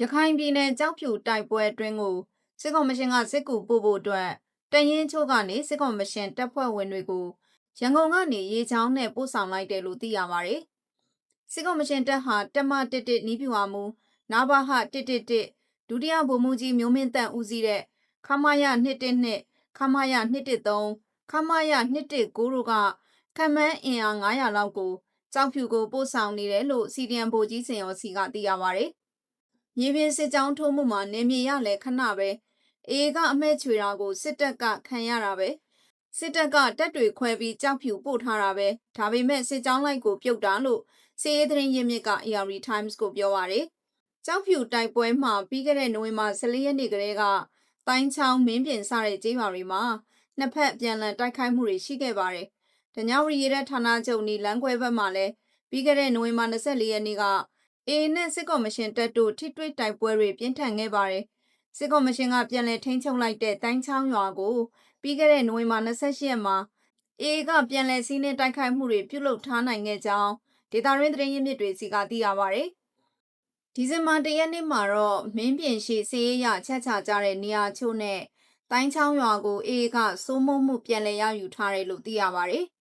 ရခိုင်ပြည်နယ်ကြောက်ဖြူတိုက်ပွဲအတွင်းကိုစစ်ကော်မရှင်ကစစ်ကူပို့ဖို့အတွက်တရင်ချို့ကနေစစ်ကော်မရှင်တပ်ဖွဲ့ဝင်တွေကိုရန်ကုန်ကနေရေချောင်းနဲ့ပို့ဆောင်လိုက်တယ်လို့သိရပါတယ်။စစ်ကော်မရှင်တပ်ဟာတက်မတစ်တစ်နီးပြူဟာမူနာဘာဟတစ်တစ်တစ်ဒုတိယဗိုလ်မှူးကြီးမျိုးမင်းတန့်ဦးစီးတဲ့ခမာယ112ခမာယ113ခမာယ119တို့ကခံမှန်းအင်အား900လောက်ကိုကြောက်ဖြူကိုပို့ဆောင်နေတယ်လို့စီဒီအမ်ဗိုလ်ကြီးစင်ရောစီကသိရပါတယ်။ မြေပြင်စစ်ကြောင်းထိုးမှုမှာနေမြေရလဲခဏပဲအေကအမဲချွေတာကိုစစ်တပ်ကခံရတာပဲစစ်တပ်ကတက်တွေခွဲပြီးကြောက်ဖြူပို့ထားတာပဲဒါပေမဲ့စစ်ကြောင်းလိုက်ကိုပြုတ်တာလို့စီရေးသတင်းရင်းမြစ်က AR Times ကိုပြောပါတယ်ကြောက်ဖြူတိုက်ပွဲမှာပြီးခဲ့တဲ့နိုဝင်ဘာ14ရက်နေ့ကလေးကတိုင်းချောင်းမင်းပြင်စတဲ့ကျေးရွာတွေမှာနှစ်ဖက်ပြန်လည်တိုက်ခိုက်မှုတွေရှိခဲ့ပါတယ်တညဝရီရဲဌာနချုပ်နီလမ်းခွဲဘက်မှာလည်းပြီးခဲ့တဲ့နိုဝင်ဘာ24ရက်နေ့က အေနဲ့စစ်ကော်မရှင်တပ်တို့ထိတွေ့တိုက်ပွဲတွေပြင်းထန်ခဲ့ပါတယ်။စစ်ကော်မရှင်ကပြန်လည်ထိန်းချုပ်လိုက်တဲ့တိုင်းချောင်းရွာကိုပြီးခဲ့တဲ့နိုဝင်ဘာ28ရက်မှာအေကပြန်လည်စီးနှင်းတိုက်ခိုက်မှုတွေပြုလုပ်ထားနိုင်ခဲ့ကြောင်းဒေတာရင်းသတင်းရင်းမြစ်တွေစီကသိရပါတယ်။ဒီဇင်ဘာ၁ရက်နေ့မှာတော့မင်းပြင်ရှိစေးရချက်ချကြတဲ့နေရာချို့နဲ့တိုင်းချောင်းရွာကိုအေကစိုးမိုးမှုပြန်လည်ရယူထားတယ်လို့သိရပါတယ်။